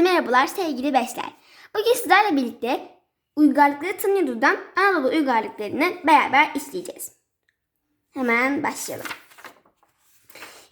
Herkese merhabalar sevgili beşler. Bugün sizlerle birlikte uygarlıkları Tınyadu'dan Anadolu uygarlıklarını beraber işleyeceğiz. Hemen başlayalım.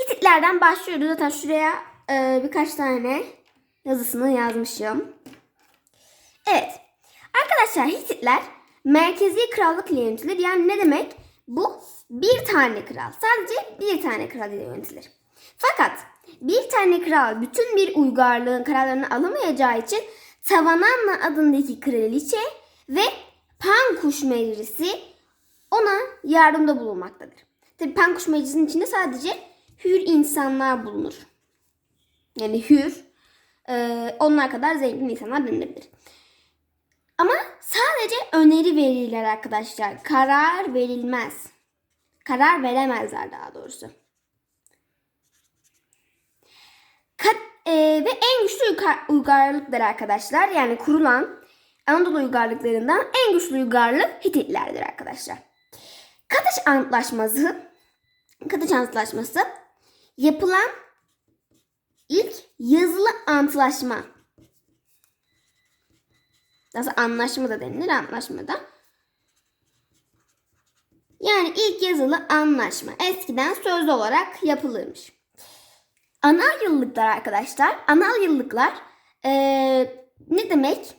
Hititlerden başlıyoruz. Zaten şuraya e, birkaç tane yazısını yazmışım. Evet. Arkadaşlar Hititler merkezi krallık ile yönetilir. Yani ne demek? Bu bir tane kral. Sadece bir tane kral ile yönetilir. Fakat bir tane kral bütün bir uygarlığın kararlarını alamayacağı için Tavananna adındaki kraliçe ve Pankuş Meclisi ona yardımda bulunmaktadır. Tabi Pankuş Meclisi'nin içinde sadece hür insanlar bulunur. Yani hür, e, onlar kadar zengin insanlar denilebilir. Ama sadece öneri verirler arkadaşlar. Karar verilmez. Karar veremezler daha doğrusu. Kat, e, ve en güçlü uygar, uygarlıklar arkadaşlar. Yani kurulan Anadolu uygarlıklarından en güçlü uygarlık Hititlerdir arkadaşlar. Kadıç Antlaşması Kadıç Antlaşması yapılan ilk yazılı antlaşma. Nasıl anlaşma da denilir antlaşmada. Yani ilk yazılı anlaşma eskiden sözlü olarak yapılırmış. Anal yıllıklar arkadaşlar. Anal yıllıklar ee, ne demek?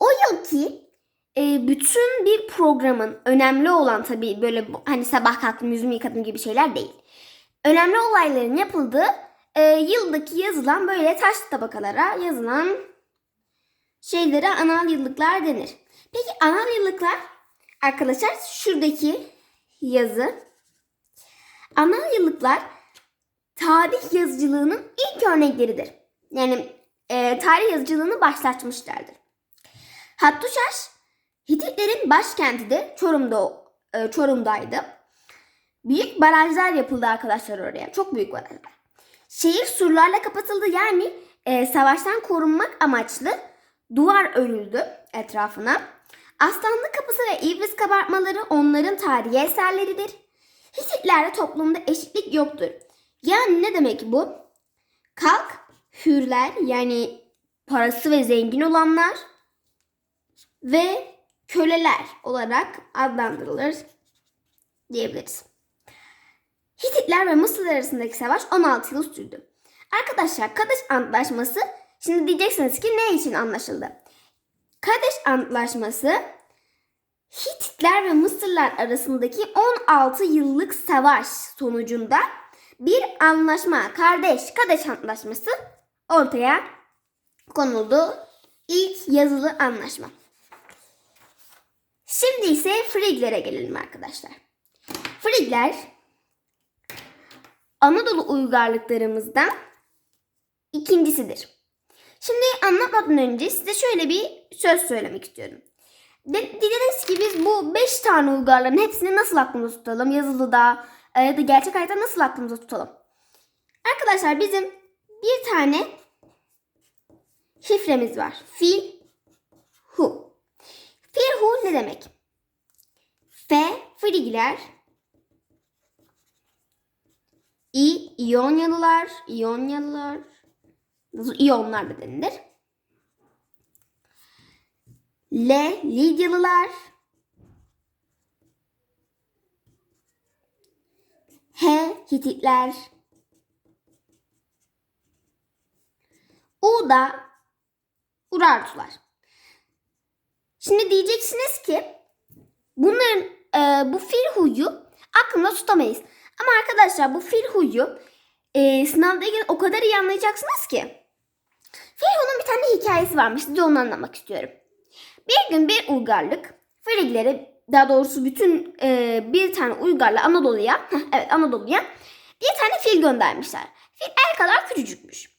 O yılki e, bütün bir programın önemli olan tabii böyle hani sabah kalktım yüzümü yıkadım gibi şeyler değil. Önemli olayların yapıldığı e, yıldaki yazılan böyle taş tabakalara yazılan şeylere anal yıllıklar denir. Peki anal yıllıklar arkadaşlar şuradaki yazı. Anal yıllıklar tarih yazıcılığının ilk örnekleridir. Yani e, tarih yazıcılığını başlatmışlardır. Hattuşaş Hititlerin başkentidir. Çorum'da e, Çorum'daydı. Büyük barajlar yapıldı arkadaşlar oraya. Çok büyük barajlar. Şehir surlarla kapatıldı. Yani e, savaştan korunmak amaçlı duvar örüldü etrafına. Aslanlı kapısı ve iblis kabartmaları onların tarihi eserleridir. Hititlerde toplumda eşitlik yoktur. Yani ne demek bu? Kalk hürler yani parası ve zengin olanlar ve köleler olarak adlandırılır diyebiliriz. Hititler ve Mısırlar arasındaki savaş 16 yıl sürdü. Arkadaşlar Kadeş Antlaşması şimdi diyeceksiniz ki ne için anlaşıldı? Kadeş Antlaşması Hititler ve Mısırlar arasındaki 16 yıllık savaş sonucunda bir anlaşma, kardeş, Kadeş Antlaşması ortaya konuldu. İlk yazılı anlaşma. Şimdi ise Friglere gelelim arkadaşlar. Frigler Anadolu uygarlıklarımızdan ikincisidir. Şimdi anlatmadan önce size şöyle bir söz söylemek istiyorum. De, dediniz ki biz bu 5 tane uygarlığın hepsini nasıl aklımızda tutalım? Yazılıda ya da gerçek hayatta nasıl aklımızda tutalım? Arkadaşlar bizim bir tane şifremiz var. Fil hu. Fil hu ne demek? F Frigler İ İyonyalılar, İyonyalılar, İyonlar da denilir. L Lidyalılar, H Hititler, U da Urartular. Şimdi diyeceksiniz ki bunların e, bu fil huyu aklımda tutamayız. Ama arkadaşlar bu fil huyu e, sınavda ilgili o kadar iyi anlayacaksınız ki. Fil huyunun bir tane hikayesi varmış. Size onu anlatmak istiyorum. Bir gün bir uygarlık Frigleri daha doğrusu bütün e, bir tane uygarla Anadolu'ya evet Anadolu'ya bir tane fil göndermişler. Fil el kadar küçücükmüş.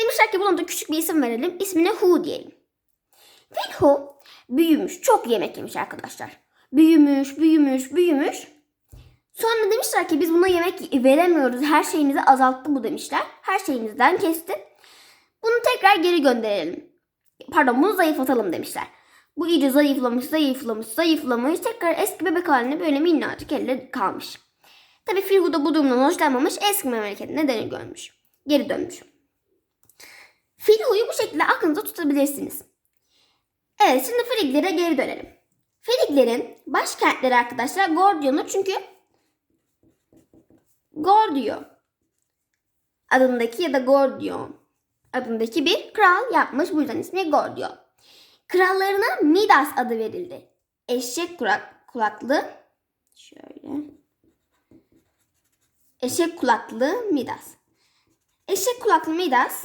Demişler ki buna da küçük bir isim verelim. İsmine Hu diyelim. Fil Hu büyümüş. Çok yemek yemiş arkadaşlar. Büyümüş, büyümüş, büyümüş. Sonra demişler ki biz buna yemek veremiyoruz. Her şeyimizi azalttı bu demişler. Her şeyimizden kesti. Bunu tekrar geri gönderelim. Pardon bunu zayıflatalım demişler. Bu iyice zayıflamış, zayıflamış, zayıflamış. Tekrar eski bebek haline böyle minnacık elle kalmış. Tabi Firhu da bu durumdan hoşlanmamış. Eski memleketine dönü görmüş. Geri dönmüş. Filhu'yu tutabilirsiniz. Evet şimdi Friglere geri dönelim. Friglerin başkentleri arkadaşlar Gordion'u çünkü Gordio adındaki ya da Gordion adındaki bir kral yapmış. Bu yüzden ismi Gordio. Krallarına Midas adı verildi. Eşek kulak, kulaklı şöyle eşek kulaklı Midas. Eşek kulaklı Midas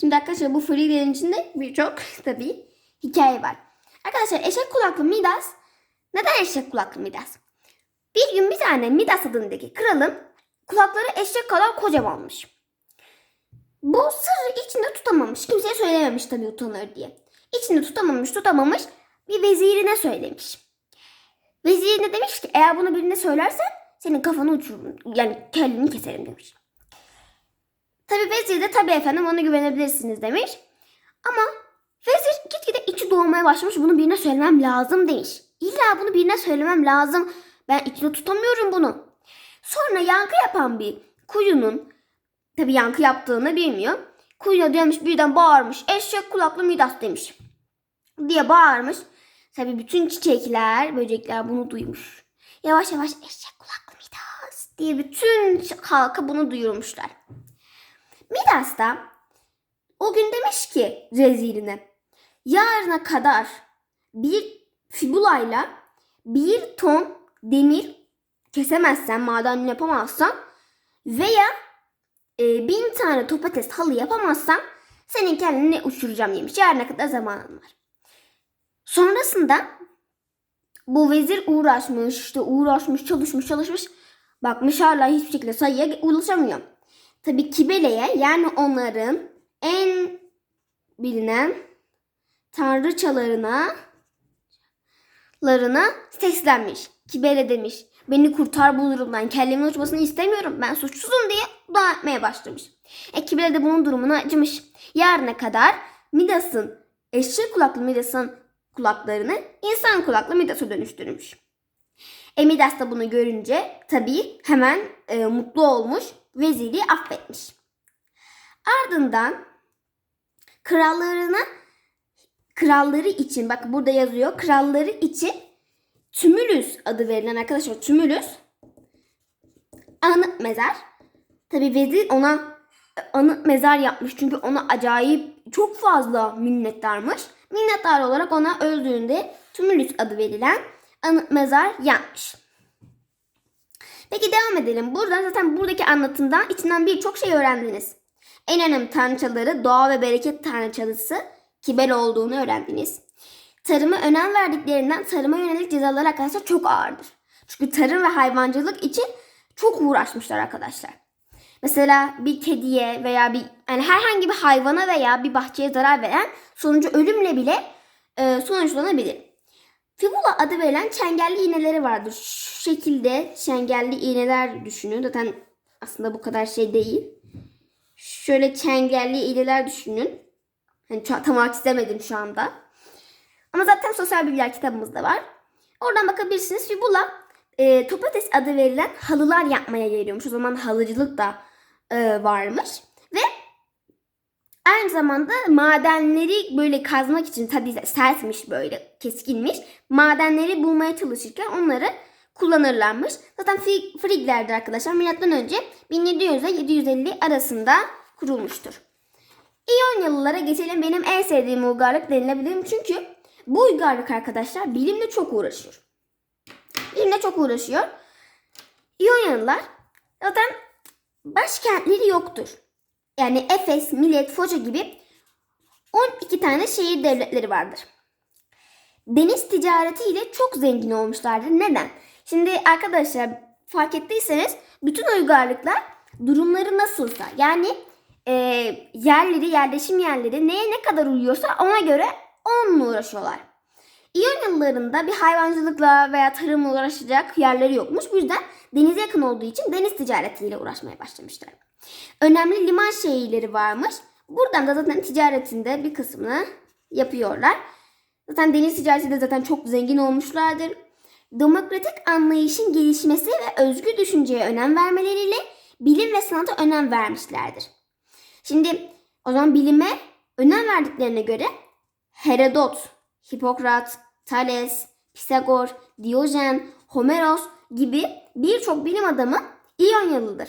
Şimdi arkadaşlar bu Friglerin içinde birçok tabii hikaye var. Arkadaşlar eşek kulaklı Midas neden eşek kulaklı Midas? Bir gün bir tane Midas adındaki kralın kulakları eşek kadar kocamanmış. Bu sırrı içinde tutamamış. Kimseye söylememiş tabii utanır diye. İçinde tutamamış tutamamış bir vezirine söylemiş. Vezirine demiş ki eğer bunu birine söylersen senin kafanı uçururum. Yani kelleni keserim demiş. Tabii vezir de tabii efendim ona güvenebilirsiniz demiş. Ama vezir gitgide içi doğmaya başlamış bunu birine söylemem lazım demiş. İlla bunu birine söylemem lazım. Ben içine tutamıyorum bunu. Sonra yankı yapan bir kuyunun tabii yankı yaptığını bilmiyor. Kuyuya demiş birden bağırmış. Eşek kulaklı Midas demiş. Diye bağırmış. Tabii bütün çiçekler, böcekler bunu duymuş. Yavaş yavaş eşek kulaklı Midas diye bütün halka bunu duyurmuşlar. Midas da o gün demiş ki vezirine yarına kadar bir fibulayla bir ton demir kesemezsen, maden yapamazsan veya e, bin tane topates halı yapamazsan senin kendini uçuracağım demiş. Yarına kadar zamanın var. Sonrasında bu vezir uğraşmış, işte uğraşmış, çalışmış, çalışmış. Bakmış hala hiçbir şekilde sayıya ulaşamıyor. Tabii Kibele'ye yani onların en bilinen tanrıçalarına larına seslenmiş. Kibele demiş. Beni kurtar bu durumdan. Kellemin uçmasını istemiyorum. Ben suçsuzum diye etmeye başlamış. E Kibele de bunun durumuna acımış. Yarına kadar Midas'ın eşek kulaklı Midas'ın kulaklarını insan kulaklı Midas'a dönüştürmüş. E Midas da bunu görünce tabii hemen e, mutlu olmuş. Veziri affetmiş. Ardından krallarına kralları için bak burada yazıyor kralları için Tümülüs adı verilen arkadaşlar Tümülüs anıt mezar. Tabi vezir ona anıt mezar yapmış çünkü ona acayip çok fazla minnettarmış. Minnettar olarak ona öldüğünde Tümülüs adı verilen anıt mezar yapmış. Peki devam edelim. Buradan zaten buradaki anlatımdan içinden birçok şey öğrendiniz. En önemli tanrıçaları doğa ve bereket tanrıçalısı Kibel olduğunu öğrendiniz. Tarıma önem verdiklerinden tarıma yönelik cezalar arkadaşlar çok ağırdır. Çünkü tarım ve hayvancılık için çok uğraşmışlar arkadaşlar. Mesela bir kediye veya bir yani herhangi bir hayvana veya bir bahçeye zarar veren sonucu ölümle bile e, sonuçlanabilir. Fibula adı verilen çengelli iğneleri vardır. Şu şekilde çengelli iğneler düşünün. Zaten aslında bu kadar şey değil. Şöyle çengelli iğneler düşünün. Hani tam olarak istemedim şu anda. Ama zaten sosyal bilgiler kitabımızda var. Oradan bakabilirsiniz. Fibula e, topates adı verilen halılar yapmaya geliyormuş. O zaman halıcılık da e, varmış. Ve aynı zamanda madenleri böyle kazmak için tabii sertmiş böyle keskinmiş. Madenleri bulmaya çalışırken onları kullanırlarmış. Zaten Frigler'de arkadaşlar milattan önce 1700 ile 750 arasında kurulmuştur. İyonyalılara geçelim. Benim en sevdiğim uygarlık denilebilir. Çünkü bu uygarlık arkadaşlar bilimle çok uğraşıyor. Bilimle çok uğraşıyor. İyonyalılar zaten başkentleri yoktur. Yani Efes, Milet, Foça gibi 12 tane şehir devletleri vardır. Deniz ticaretiyle çok zengin olmuşlardır. Neden? Şimdi arkadaşlar fark ettiyseniz bütün uygarlıklar durumları nasılsa yani e, yerleri, yerleşim yerleri neye ne kadar uyuyorsa ona göre onunla uğraşıyorlar. İyonyalıların da bir hayvancılıkla veya tarımla uğraşacak yerleri yokmuş. Bu yüzden denize yakın olduğu için deniz ticaretiyle uğraşmaya başlamışlar. Önemli liman şehirleri varmış. Buradan da zaten ticaretinde bir kısmını yapıyorlar. Zaten deniz ticareti de zaten çok zengin olmuşlardır. Demokratik anlayışın gelişmesi ve özgür düşünceye önem vermeleriyle bilim ve sanata önem vermişlerdir. Şimdi O zaman bilime önem verdiklerine göre Herodot, Hipokrat, Thales, Pisagor, Diyojen, Homeros gibi birçok bilim adamı İyonyalıdır.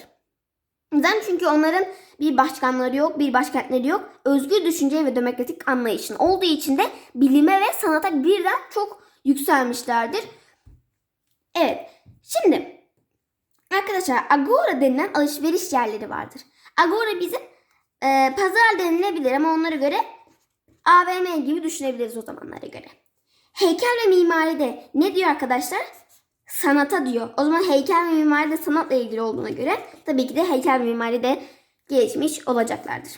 Neden? Çünkü onların bir başkanları yok, bir başkentleri yok. Özgür düşünce ve demokratik anlayışın olduğu için de bilime ve sanata birden çok yükselmişlerdir. Evet. Şimdi arkadaşlar Agora denilen alışveriş yerleri vardır. Agora bizim e, pazar denilebilir ama onlara göre AVM gibi düşünebiliriz o zamanlara göre. Heykel ve mimari de ne diyor arkadaşlar? Sanata diyor. O zaman heykel ve mimari de sanatla ilgili olduğuna göre tabii ki de heykel ve mimari de gelişmiş olacaklardır.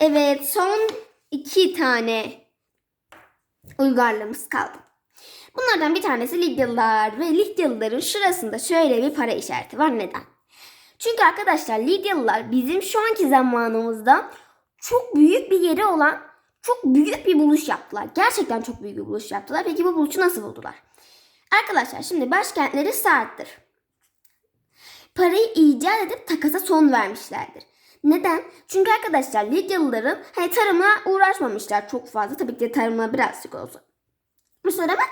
Evet son iki tane uygarlığımız kaldı. Bunlardan bir tanesi Lidyalılar ve Lidyalıların şurasında şöyle bir para işareti var. Neden? Çünkü arkadaşlar Lidyalılar bizim şu anki zamanımızda çok büyük bir yeri olan çok büyük bir buluş yaptılar. Gerçekten çok büyük bir buluş yaptılar. Peki bu buluşu nasıl buldular? Arkadaşlar şimdi başkentleri Sart'tır. Parayı icat edip takasa son vermişlerdir. Neden? Çünkü arkadaşlar Lidyalıların hani tarımla uğraşmamışlar çok fazla. Tabii ki de tarımla birazcık olsa. Mesela ama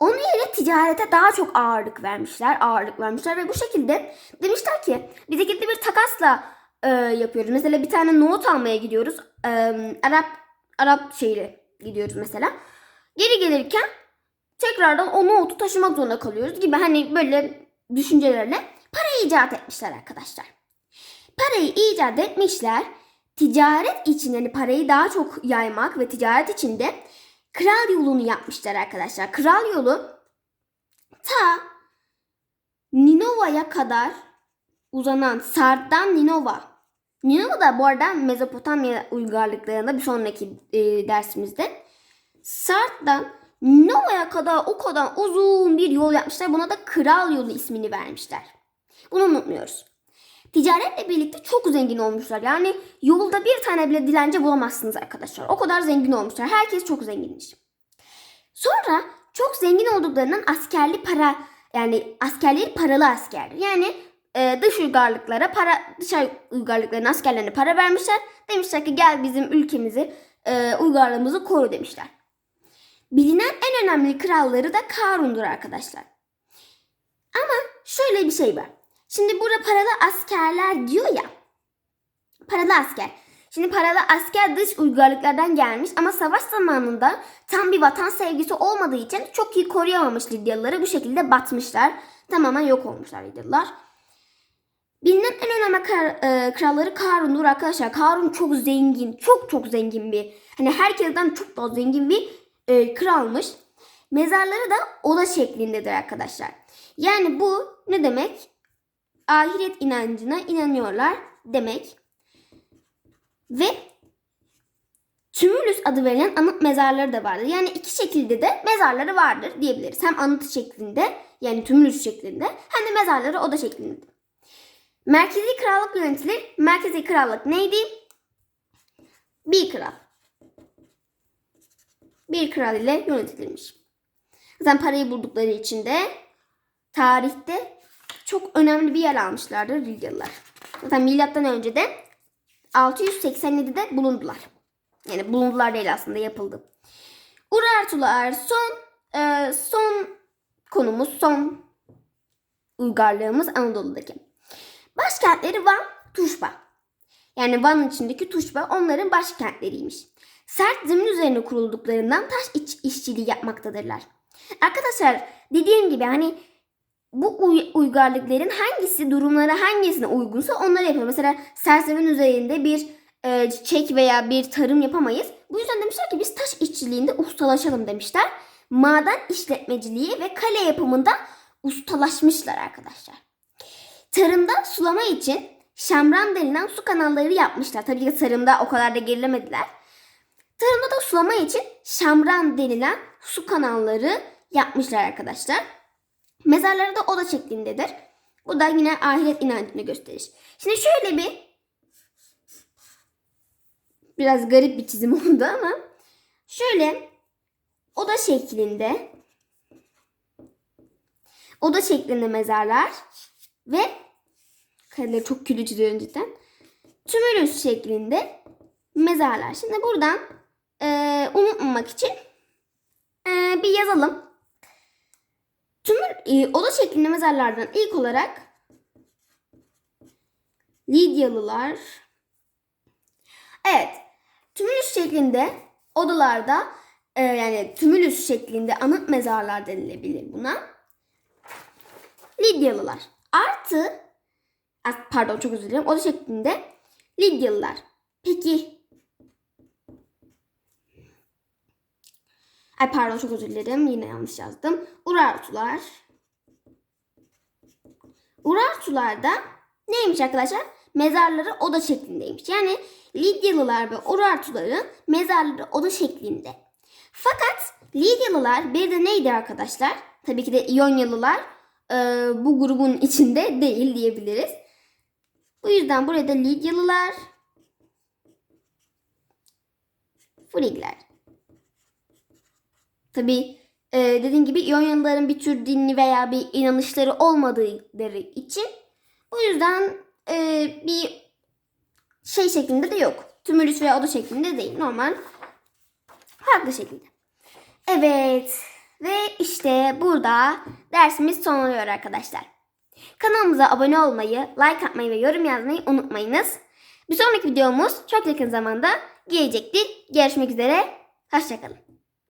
onun yerine ticarete daha çok ağırlık vermişler. Ağırlık vermişler ve bu şekilde demişler ki biz ikili bir takasla e, yapıyoruz. Mesela bir tane nohut almaya gidiyoruz. E, Arap Arap şehri gidiyoruz mesela. Geri gelirken tekrardan o nohutu taşımak zorunda kalıyoruz gibi hani böyle düşüncelerle parayı icat etmişler arkadaşlar. Parayı icat etmişler. Ticaret için yani parayı daha çok yaymak ve ticaret için de kral yolunu yapmışlar arkadaşlar. Kral yolu ta Ninova'ya kadar uzanan Sard'dan Ninova. Ninova da bu arada Mezopotamya uygarlıklarında bir sonraki e, dersimizde. Sard'dan Ninova'ya kadar o kadar uzun bir yol yapmışlar. Buna da Kral Yolu ismini vermişler. Bunu unutmuyoruz. Ticaretle birlikte çok zengin olmuşlar. Yani yolda bir tane bile dilenci bulamazsınız arkadaşlar. O kadar zengin olmuşlar. Herkes çok zenginmiş. Sonra çok zengin olduklarından askerli para yani askerleri paralı asker. Yani e, dış uygarlıklara para dış uygarlıkların askerlerine para vermişler. Demişler ki gel bizim ülkemizi e, uygarlığımızı koru demişler. Bilinen en önemli kralları da Karun'dur arkadaşlar. Ama şöyle bir şey var. Şimdi burada paralı askerler diyor ya. Paralı asker. Şimdi paralı asker dış uygarlıklardan gelmiş ama savaş zamanında tam bir vatan sevgisi olmadığı için çok iyi koruyamamış Lidyalıları. Bu şekilde batmışlar. Tamamen yok olmuşlar Lidyalılar. Bilinen en önemli kar, e, kralları Karun'dur arkadaşlar. Karun çok zengin, çok çok zengin bir, hani herkesten çok daha zengin bir e, kralmış. Mezarları da oda şeklindedir arkadaşlar. Yani bu ne demek? Ahiret inancına inanıyorlar demek. Ve Tümülüs adı verilen anıt mezarları da vardır. Yani iki şekilde de mezarları vardır diyebiliriz. Hem anıt şeklinde yani tümülüs şeklinde hem de mezarları oda şeklinde. Merkezi krallık yönetilir. Merkezi krallık neydi? Bir kral. Bir kral ile yönetilirmiş. Zaten parayı buldukları için de tarihte çok önemli bir yer almışlardır Lidyalılar. Zaten milattan önce de 687'de bulundular. Yani bulundular değil aslında yapıldı. Urartular son e, son konumuz son uygarlığımız Anadolu'daki. Başkentleri Van, Tuşba. Yani Van'ın içindeki Tuşba onların başkentleriymiş. Sert zemin üzerine kurulduklarından taş iç, işçiliği yapmaktadırlar. Arkadaşlar dediğim gibi hani bu uy- uygarlıkların hangisi durumlara hangisine uygunsa onları yapıyor. Mesela sert zemin üzerinde bir e, çiçek veya bir tarım yapamayız. Bu yüzden demişler ki biz taş işçiliğinde ustalaşalım demişler. Maden işletmeciliği ve kale yapımında ustalaşmışlar arkadaşlar. Tarımda sulama için şamran denilen su kanalları yapmışlar. Tabii ki tarımda o kadar da gerilemediler. Tarımda da sulama için şamran denilen su kanalları yapmışlar arkadaşlar. Mezarları da oda şeklindedir. Bu da yine ahiret inancını gösterir. Şimdi şöyle bir biraz garip bir çizim oldu ama şöyle oda şeklinde oda şeklinde mezarlar ve kareleri çok külü çiziyorum cidden. tümülüs şeklinde mezarlar. Şimdi buradan e, unutmamak için e, bir yazalım. Tümül e, oda şeklinde mezarlardan ilk olarak Lidyalılar. Evet. Tümülüs şeklinde odalarda e, yani tümülüs şeklinde anıt mezarlar denilebilir buna. Lidyalılar. Artı pardon çok özür dilerim. Oda şeklinde Lidyalılar. Peki Ay pardon çok özür dilerim. Yine yanlış yazdım. Urartular. Urartularda neymiş arkadaşlar? Mezarları oda şeklindeymiş. Yani Lidyalılar ve Urartuların mezarları oda şeklinde. Fakat Lidyalılar bir de neydi arkadaşlar? Tabii ki de İyonyalılar e, bu grubun içinde değil diyebiliriz. Bu yüzden burada Lidyalılar, Frigler. Tabii e, dediğim gibi İyonyalıların bir tür dinli veya bir inanışları olmadıkları için bu yüzden e, bir şey şeklinde de yok. Tümülüs veya oda şeklinde değil. Normal farklı şekilde. Evet. Ve işte burada dersimiz sonlanıyor arkadaşlar. Kanalımıza abone olmayı, like atmayı ve yorum yazmayı unutmayınız. Bir sonraki videomuz çok yakın zamanda gelecektir. Görüşmek üzere. Hoşçakalın.